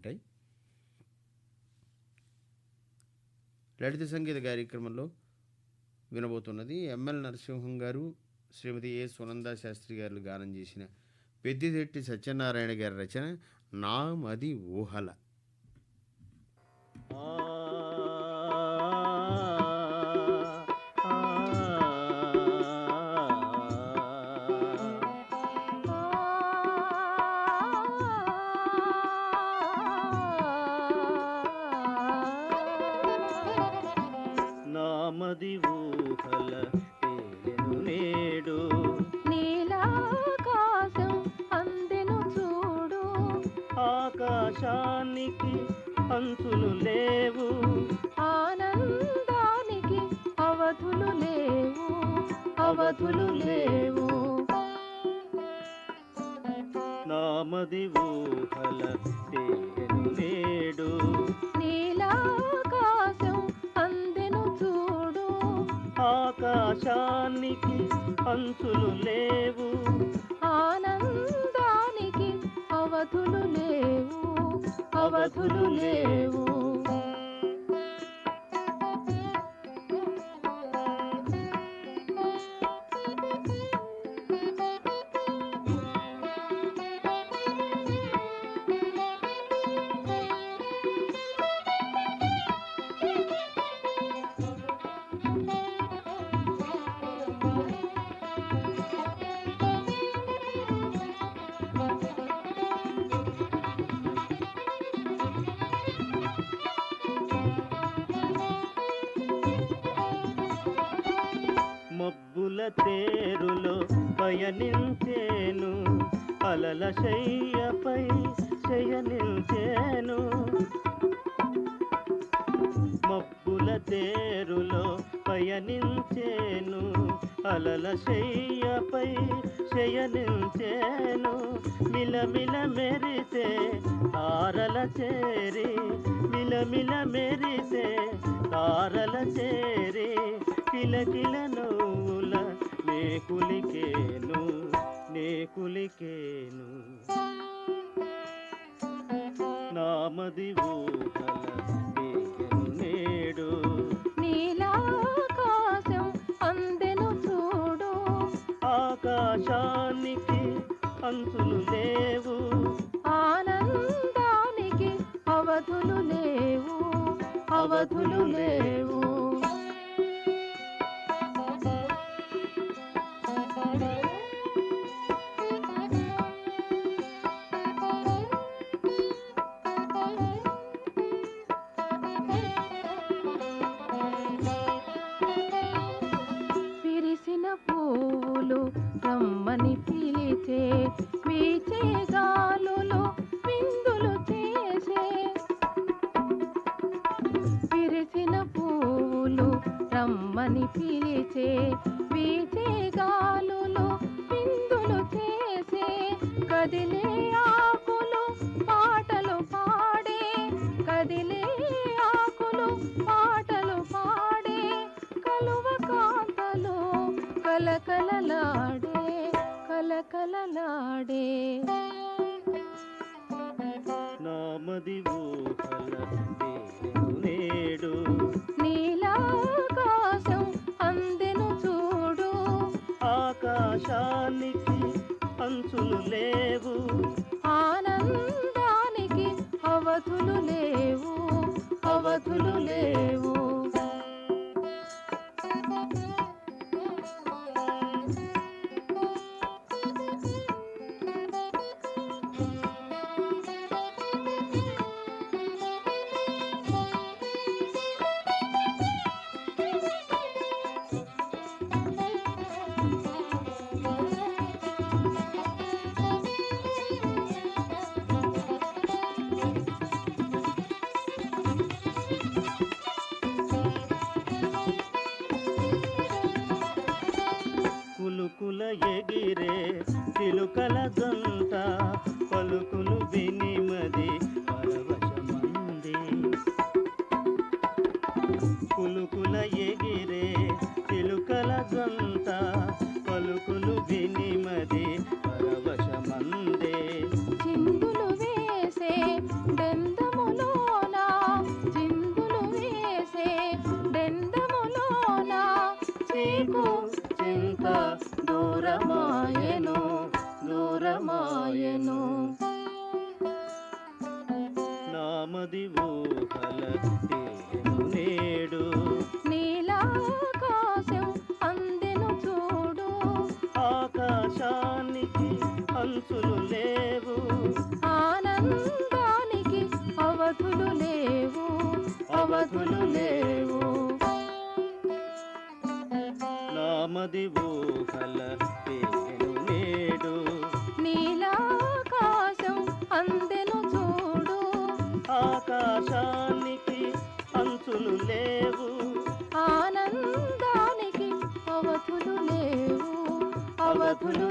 ఉంటాయి. లలిత సంగీత కార్యక్రమంలో వినబోతున్నది ఎంఎల్ నరసింహం గారు శ్రీమతి ఏ సునంద శాస్త్రి గారు గానం చేసిన పెద్దిశెట్టి సత్యనారాయణ గారి రచన నామది ఊహల. అంచులు లేవు ఆనందానికి అవధులు లేవు. అవధులు లేవు నామది ఊహల నేడు. నీలాకాశం అందెను చూడు. ఆకాశానికి అంచులు లేవు. ఆనందానికి అవధులు లేవు. అవధులు లేవు. మబ్బుల తేరులో పయనించేను అలల శయ్యపై శయనించేను. మబ్బుల తేరులో పయనించేను అలల శయ్యపై శయనించేను. మిలమిల మెరితే ఆరల చేరి మిలమిల మె కులికేను నే కులికేను. నామది ఊహల నేడు. నీలాకాశం అందెను చూడు. ఆకాశానికి అంచులు లేవు. ఆనందానికి అవధులు లేవు. అవధులు లేవు. రమ్మని పిలిచే వీచే గాలులు విందులు చేసే కదిలే ఆకులు పాటలు పాడే కదిలే ఆకులు పాటలు పాడే కలువ కాంతలు కలకలలాడే కలకలలాడే. నామది లేవు. ఆనందానికి అవధులు లేవు. అవధులు లేవు. కులుకుల ఎగిరే చిలుకల జంత పలుకులు వినిమది పరవశమందే. చిందులు వేసే డెందములోన చిందులు వేసే డెందములోన చీకు చింత దూరమాయను దూరమాయను. నామదివో నామది ఊహల తేనెను నేడు. నీలాకాశం అందెను చూడు. ఆకాశానికి అంచులు లేవు. ఆనందానికి అవధులు లేవు. అవధులు